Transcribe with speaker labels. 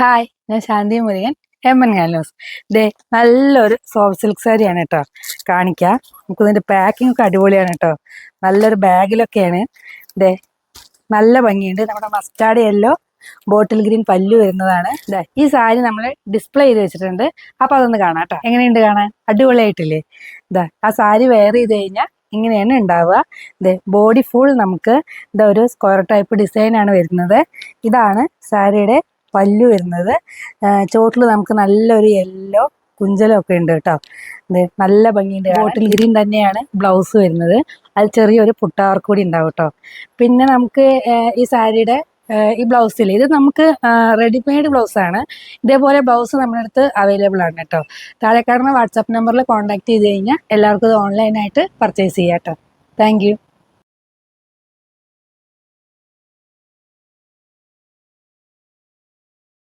Speaker 1: Hi ഞാൻ Shanthi Murugan M N ഗാലോസ് ദേ നല്ലൊരു സോഫ്റ്റ് സിൽക്ക് സാരിയാണ് കേട്ടോ കാണിക്കാം. നമുക്ക് ഇതിന്റെ പാക്കിംഗ് ഒക്കെ അടിപൊളിയാണ് കേട്ടോ നല്ലൊരു ബാഗിലൊക്കെയാണ്. ദേ നല്ല ഭംഗിയുണ്ട്. നമ്മുടെ മസ്റ്റാർഡ് യെല്ലോ ബോട്ടിൽ ഗ്രീൻ പല്ലു വരുന്നതാണ്. ദേ ഈ സാരി നമ്മൾ ഡിസ്പ്ലേ ചെയ്ത് വെച്ചിട്ടുണ്ട്. അപ്പൊ അതൊന്ന് കാണാം കേട്ടോ എങ്ങനെയുണ്ട് കാണാൻ? അടിപൊളിയായിട്ടില്ലേ? ഇതാ ആ സാരി വെയർ ചെയ്ത് കഴിഞ്ഞാൽ ഇങ്ങനെയാണ് ഉണ്ടാവുക. ദേ ബോഡി ഫുൾ നമുക്ക് ഇതൊരു സ്ക്വയർ ടൈപ്പ് ഡിസൈൻ ആണ് വരുന്നത്. ഇതാണ് സാരിയുടെ പല്ലു വരുന്നത്. ചോട്ടിൽ നമുക്ക് നല്ലൊരു യെല്ലോ കുഞ്ചലൊക്കെ ഉണ്ട് കേട്ടോ. നല്ല ഭംഗിയുണ്ട്. ബോട്ടിൽ ഗ്രീൻ തന്നെയാണ് ബ്ലൗസ് വരുന്നത്. അതിൽ ചെറിയൊരു പുട്ടാവർക്ക് കൂടി ഉണ്ടാവും കേട്ടോ. പിന്നെ നമുക്ക് ഈ സാരിയുടെ ഈ ബ്ലൗസിൽ ഇത് നമുക്ക് റെഡിമെയ്ഡ് ബ്ലൗസ് ആണ് ഇതേപോലെ ബ്ലൗസ് നമ്മുടെ അടുത്ത് അവൈലബിൾ ആണ് കേട്ടോ. താഴെ കാണുന്ന വാട്സാപ്പ് നമ്പറിൽ കോൺടാക്ട് ചെയ്ത് കഴിഞ്ഞാൽ എല്ലാവർക്കും ഇത് ഓൺലൈനായിട്ട് പർച്ചേസ് ചെയ്യാം കേട്ടോ. താങ്ക്